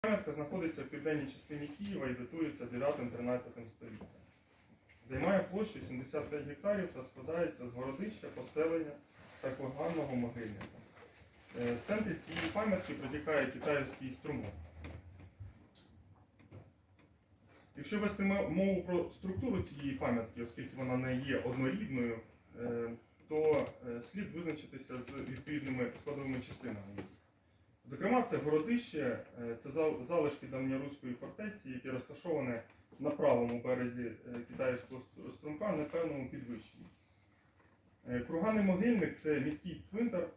Пам'ятка знаходиться в південній частині Києва і датується 9-13 століттям. Займає площу 75 гектарів та складається з городища, поселення та курганного могильника. Е, В центрі цієї пам'ятки протікає китайський струмок. Якщо вести мову про структуру цієї пам'ятки, оскільки вона не є однорідною, е, то е, слід визначитися з відповідними складовими частинами. Зокрема, це городище, е, це залишки давньоруської фортеці, яке розташоване на правому березі е, китайського струмка на певному підвищенні. Е, Круганий могильник це міський цвинтар,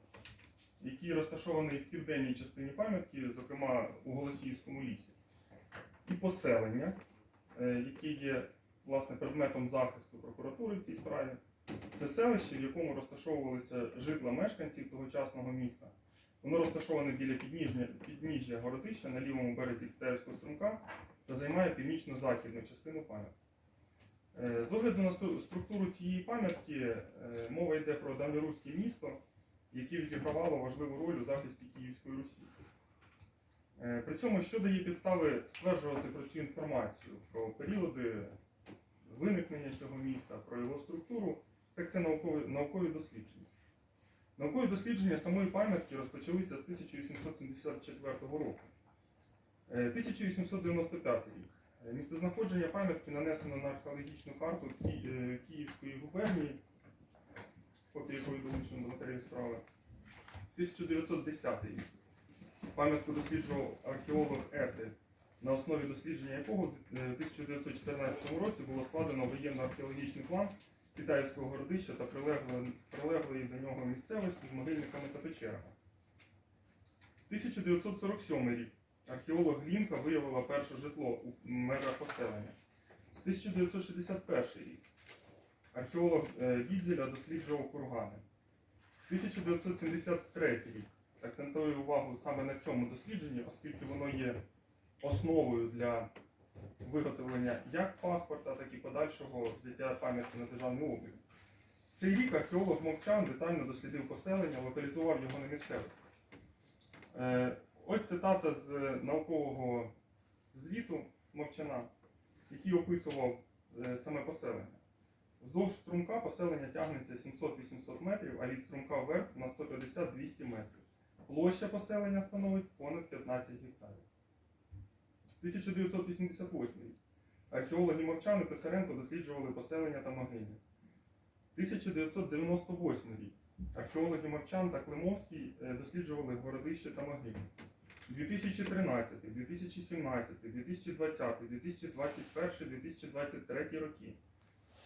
який розташований в південній частині пам'ятки, зокрема у Голосіївському лісі. І поселення, яке є власне предметом захисту прокуратури в цій справі. Це селище, в якому розташовувалися житла мешканців тогочасного міста. Воно розташоване біля підніжжя, підніжжя городища на лівому березі Китайського струмка та займає північно-західну частину пам'ятки. Е, З огляду на структуру цієї пам'ятки е, мова йде про давньоруське місто, яке відігравало важливу роль у захисті Київської Русі. Е, При цьому, що дає підстави стверджувати про цю інформацію, про періоди виникнення цього міста, про його структуру, так це наукові, наукові дослідження. Наукові дослідження самої пам'ятки розпочалися з 1874 року. Е, 1895 рік. Е, Місцезнаходження пам'ятки нанесено на археологічну карту е, Київської губернії, копія якої долучено до матеріалів справи. 1910 рік. Пам'ятку досліджував археолог Етель, на основі дослідження якого в е, 1914 році було складено воєнно-археологічний план китайського городища та прилеглої, до нього місцевості з могильниками та печерами. 1947 рік. Археолог Глінка виявила перше житло у межах поселення. 1961 рік. Археолог е, Гідзеля досліджував кургани. 1973 рік. Акцентую увагу саме на цьому дослідженні, оскільки воно є основою для виготовлення як паспорта, так і подальшого взяття пам'ятки на державний облік. Цей рік археолог Мовчан детально дослідив поселення, локалізував його на місцевості. Е, Ось цитата з наукового звіту Мовчана, який описував е, саме поселення. Вздовж струмка поселення тягнеться 700-800 метрів, а від струмка вверх на 150-200 метрів. Площа поселення становить понад 15 гектарів. 1988 рік. Археологи Мовчан і Писаренко досліджували поселення та могилі. 1998 рік. Археологи Мовчан та Климовський е, досліджували городище та могилі. 2013, 2017, 2020, 2021, 2023 роки.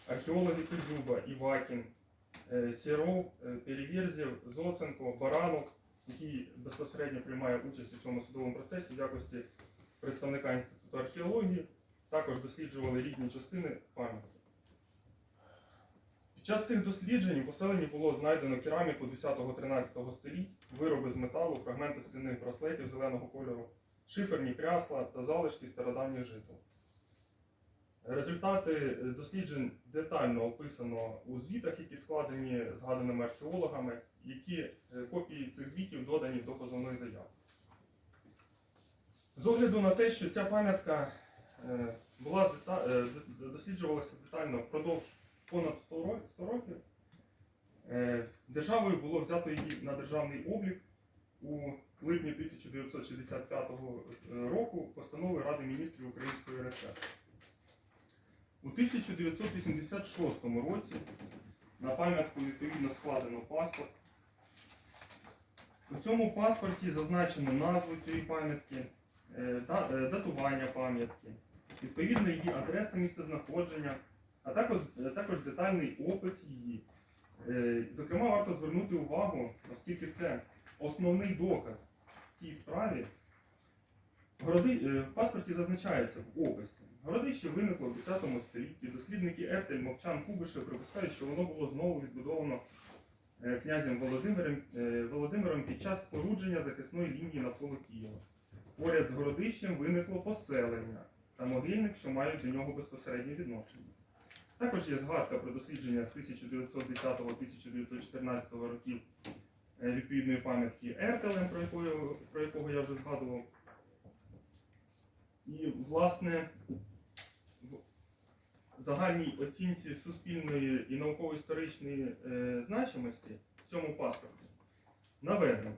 Археологи Кузюба, Івакін, е, Сіров, е, Перевєрзєв, Зоценко, Баранов, який безпосередньо приймає участь у цьому судовому процесі в якості представника Інституту археології, також досліджували різні частини пам'ятки. Під час цих досліджень у поселенні було знайдено кераміку 10-13 століть, вироби з металу, фрагменти скляних браслетів зеленого кольору, шиферні прясла та залишки стародавніх жител. Результати досліджень детально описано у звітах, які складені згаданими археологами, які е, копії цих звітів додані до позовної заяви. З огляду на те, що ця пам'ятка е, була е, досліджувалася детально впродовж понад 100 років, е, державою було взято її на державний облік у липні 1965 року постанови Ради міністрів Української РСР. У 1986 році на пам'ятку відповідно складено паспорт. У цьому паспорті зазначено назву цієї пам'ятки, датування пам'ятки, відповідно її адреса місцезнаходження, а також, е, також детальний опис її. Е, Зокрема, варто звернути увагу, оскільки це основний доказ в цій справі. Городи, е, в паспорті зазначається в описі. Городище виникло в 10 столітті. Дослідники Ертель, Мовчан, Кубише припускають, що воно було знову відбудовано е, князем Володимиром, е, Володимиром під час спорудження захисної лінії навколо Києва. Поряд з городищем виникло поселення та могильник, що мають до нього безпосереднє відношення. Також є згадка про дослідження з 1910-1914 років е, відповідної пам'ятки Ертелем, про про якого я вже згадував. І, власне, в загальній оцінці суспільної і науково-історичної е, значимості в цьому паспорті наведено.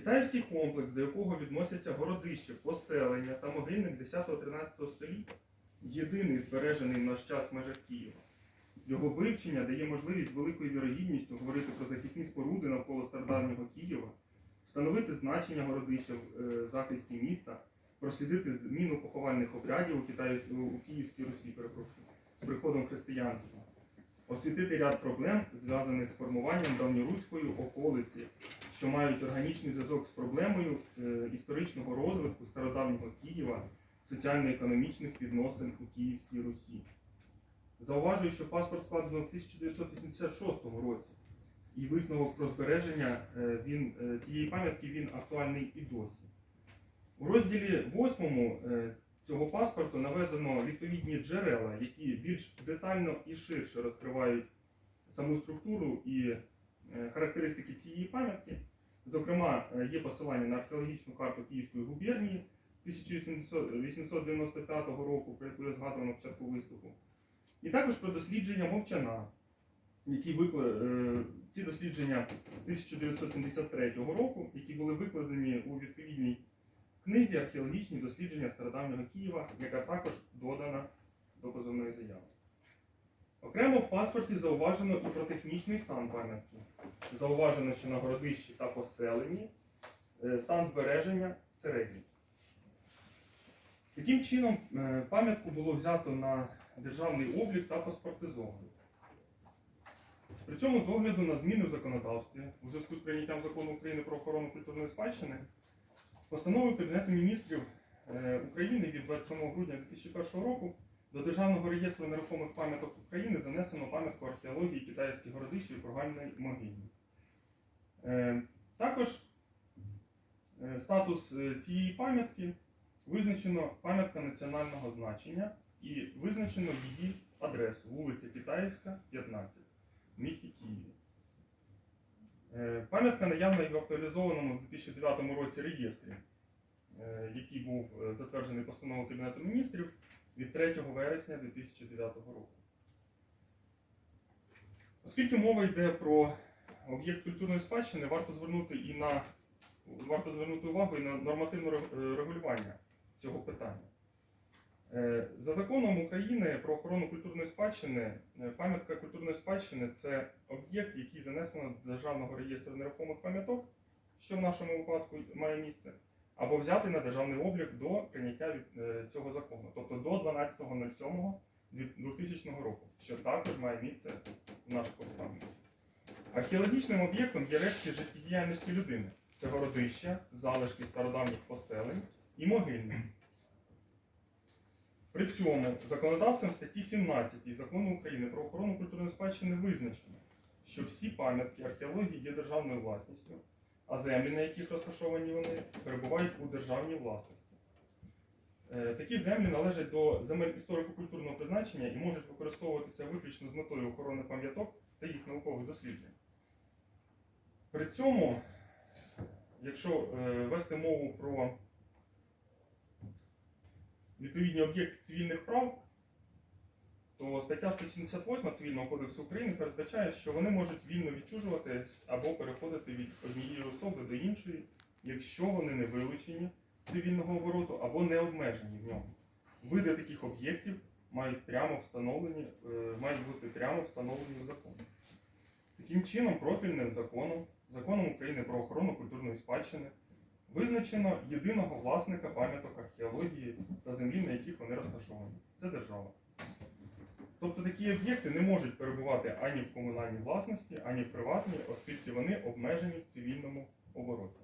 Китайський комплекс, до якого відносяться городище, поселення та могильник 10-13 століття, єдиний збережений в наш час в межах Києва. Його вивчення дає можливість великою вірогідністю говорити про захисні споруди навколо стародавнього Києва, встановити значення городища в е, захисті міста, прослідити зміну поховальних обрядів у, Китаї, у Київській Русі, перепрошую, з приходом християнства, освітити ряд проблем, зв'язаних з формуванням давньоруської околиці, що мають органічний зв'язок з проблемою е, історичного розвитку стародавнього Києва, соціально-економічних відносин у Київській Русі. Зауважую, що паспорт складено в 1986 році, і висновок про збереження е, він, е, цієї пам'ятки він актуальний і досі. У розділі 8 цього паспорту наведено відповідні джерела, які більш детально і ширше розкривають саму структуру і характеристики цієї пам'ятки. Зокрема, е, є посилання на археологічну карту Київської губернії 1895 року, про яку я згадував на початку виступу. І також про дослідження мовчана, які викла... е, ці дослідження 1973 року, які були викладені у відповідній книзі археологічні дослідження стародавнього Києва, яка також додана до позовної заяви. Окремо в паспорті зауважено і про технічний стан пам'ятки. Зауважено, що на городищі та поселенні е, стан збереження середній. Таким чином, е, пам'ятку було взято на державний облік та паспортизовано. При цьому з огляду на зміни в законодавстві у зв'язку з прийняттям закону України про охорону культурної спадщини Постановою Кабінету міністрів е, України від 27 грудня 2001 року до Державного реєстру нерухомих пам'яток України занесено пам'ятку археології китайських городищ і прогальної могилі. Е, Також е, статус е, цієї пам'ятки визначено пам'ятка національного значення і визначено її адресу вулиця Китайська, 15 в місті Києві. Пам'ятка наявна і в актуалізованому в 2009 році реєстрі, який був затверджений постановою Кабінету міністрів від 3 вересня 2009 року. Оскільки мова йде про об'єкт культурної спадщини, варто звернути і на варто звернути увагу і на нормативне регулювання цього питання. Е, За законом України про охорону культурної спадщини, е, пам'ятка культурної спадщини це об'єкт, який занесено до Державного реєстру нерухомих пам'яток, що в нашому випадку має місце, або взяти на державний облік до прийняття е, цього закону, тобто до 12.07.2000 року, що також має місце в наших обставинах. Археологічним об'єктом є рештки життєдіяльності людини. Це городища, залишки стародавніх поселень і могильник. При цьому законодавцем статті 17 закону України про охорону культурної спадщини визначено, що всі пам'ятки археології є державною власністю, а землі, на яких розташовані вони, перебувають у державній власності. Е, Такі землі належать до земель історико-культурного призначення і можуть використовуватися виключно з метою охорони пам'яток та їх наукових досліджень. При цьому, якщо е, вести мову про відповідні об'єкти цивільних прав, то стаття 178 Цивільного кодексу України передбачає, що вони можуть вільно відчужувати або переходити від однієї особи до іншої, якщо вони не вилучені з цивільного обороту або не обмежені в ньому. Види таких об'єктів мають прямо встановлені, е, мають бути прямо встановлені в законі. Таким чином, профільним законом, законом України про охорону культурної спадщини, визначено єдиного власника пам'яток археології та землі, на яких вони розташовані. Це держава. Тобто такі об'єкти не можуть перебувати ані в комунальній власності, ані в приватній, оскільки вони обмежені в цивільному обороті.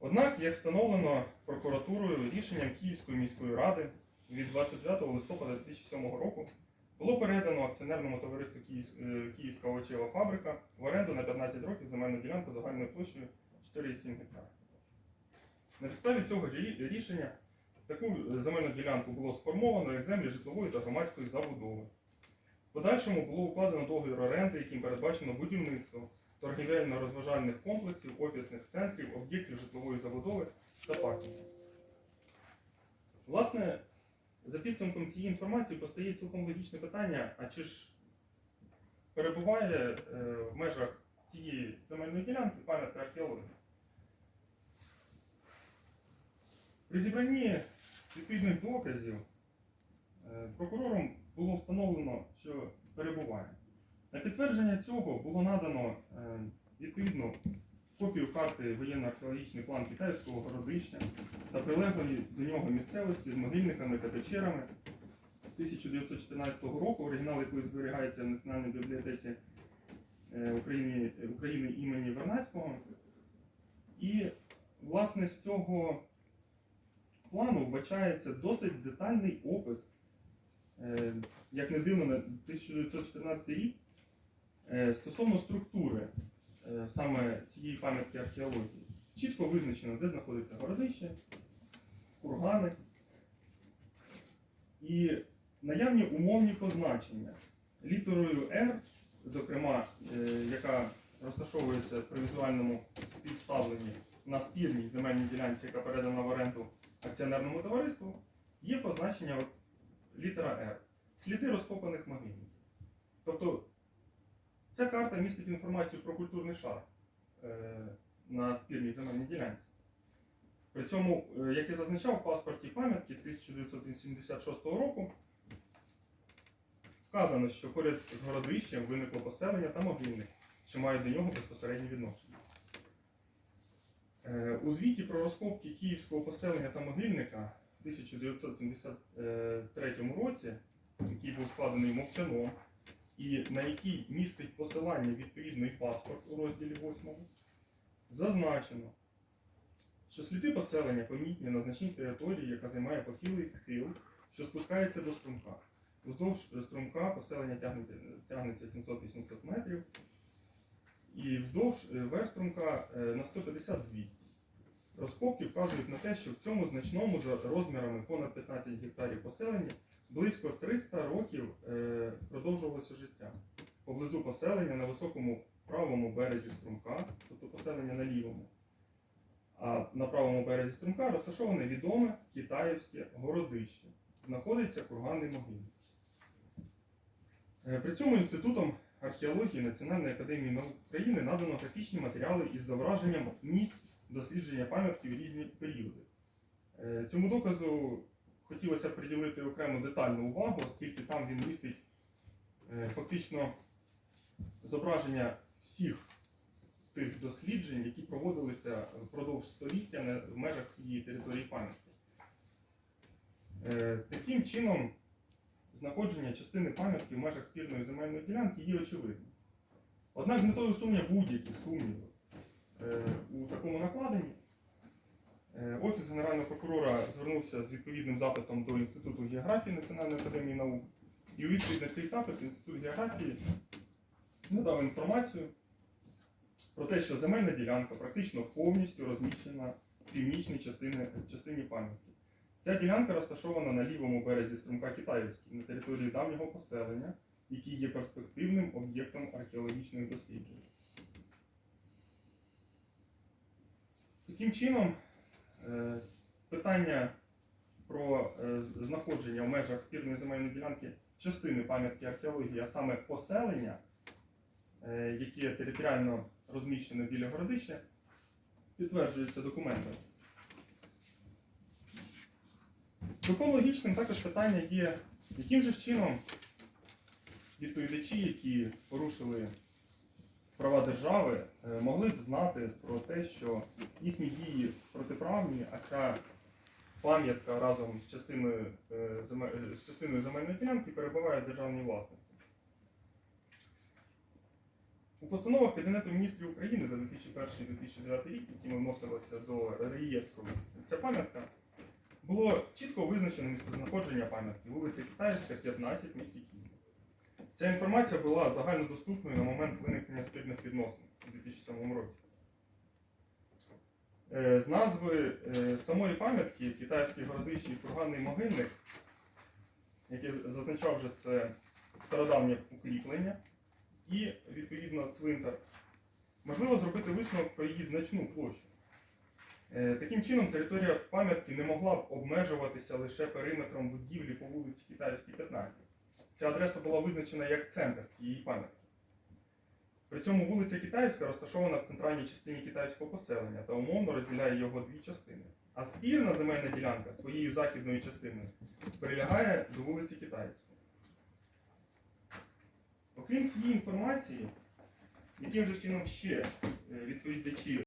Однак, як встановлено прокуратурою рішенням Київської міської ради від 29 листопада 2007 року було передано акціонерному товариству е, Київська овочева фабрика в оренду на 15 років земельну ділянку загальною площею 4,7 гектара. На підставі цього рішення таку земельну ділянку було сформовано як землі житлової та громадської забудови. В подальшому було укладено договір оренди, яким передбачено будівництво торгівельно-розважальних комплексів, офісних центрів, об'єктів житлової забудови та паркінгів. Власне, за підсумком цієї інформації постає цілком логічне питання, а чи ж перебуває е, в межах цієї земельної ділянки пам'ятка археології? При зібранні відповідних доказів е, прокурором було встановлено, що перебуває. На підтвердження цього було надано е, відповідну копію карти воєнно-археологічний план Китайського городища та прилеглої до нього місцевості з могильниками та печерами 1914 року, оригінал якої зберігається в Національній бібліотеці е, України, України імені Вернацького. І, власне, з цього плану вбачається досить детальний опис, е, як не дивно, на 1914 рік е, стосовно структури е, саме цієї пам'ятки археології. Чітко визначено, де знаходиться городище, кургани і наявні умовні позначення літерою R, зокрема, яка розташовується при візуальному співставленні на спірній земельній ділянці, яка передана в оренду акціонерному товариству, є позначення літера R. Сліди розкопаних могильників. Тобто ця карта містить інформацію про культурний шар е, на спірній земельній ділянці. При цьому, е, як я зазначав, в паспорті пам'ятки 1976 року вказано, що поряд з городищем виникло поселення та могильник, що мають до нього безпосереднє відношення. Е, У звіті про розкопки київського поселення та могильника в 1973 році, який був складений мовчаном, і на який містить посилання відповідний паспорт у розділі 8, зазначено, що сліди поселення помітні на значній території, яка займає похилий схил, що спускається до струмка. Уздовж струмка поселення тягнеться, тягнеться 700-800 метрів, і вздовж е, верх струмка е, на 150-200. Розкопки вказують на те, що в цьому значному за розмірами понад 15 гектарів поселення близько 300 років е, продовжувалося життя. Поблизу поселення на високому правому березі струмка, тобто поселення на лівому, а на правому березі струмка розташоване відоме китаївське городище. Знаходиться курганний могильник. Е, При цьому інститутом археології Національної академії наук України надано графічні матеріали із зображенням місць дослідження пам'ятки в різні періоди. Е, Цьому доказу хотілося приділити окрему детальну увагу, оскільки там він містить е, фактично зображення всіх тих досліджень, які проводилися впродовж століття в межах цієї території пам'ятки. Е, Таким чином, знаходження частини пам'ятки в межах спірної земельної ділянки є очевидним. Однак з метою усунення будь-яких сумнівів у такому накладенні, е, Офіс Генерального прокурора звернувся з відповідним запитом до Інституту географії Національної академії наук. І у відповідь на цей запит Інститут географії надав інформацію про те, що земельна ділянка практично повністю розміщена в північній частині, частині пам'ятки. Ця ділянка розташована на лівому березі струмка Китаївський на території давнього поселення, який є перспективним об'єктом археологічних досліджень. Таким чином, е, питання про е, знаходження в межах спірної земельної ділянки частини пам'ятки археології, а саме поселення, е, яке територіально розміщене біля городища, підтверджується документами. Цілком логічним також питання є, яким же чином відповідачі, які порушили права держави, могли б знати про те, що їхні дії протиправні, а ця пам'ятка разом з частиною, е, е, з частиною земельної ділянки перебуває в державній власності. У постановах Кабінету міністрів України за 2001-2009 рік, якими вносилося до реєстру ця пам'ятка, було чітко визначено місцезнаходження пам'ятки вулиця Китайська, 15 місті Києві. Ця інформація була загальнодоступною на момент виникнення спільних відносин у 2007 році. Е, З назви е, самої пам'ятки китайський городищий курганний могильник, який зазначав вже це стародавнє укріплення, і відповідно цвинтар, можливо зробити висновок про її значну площу. Е, Таким чином, територія пам'ятки не могла б обмежуватися лише периметром будівлі по вулиці Китайській, 15. Ця адреса була визначена як центр цієї пам'ятки. При цьому вулиця Китайська розташована в центральній частині китайського поселення та умовно розділяє його дві частини. А спірна земельна ділянка своєю західною частиною прилягає до вулиці Китайської. Окрім цієї інформації, яким же чином ще е, відповідачі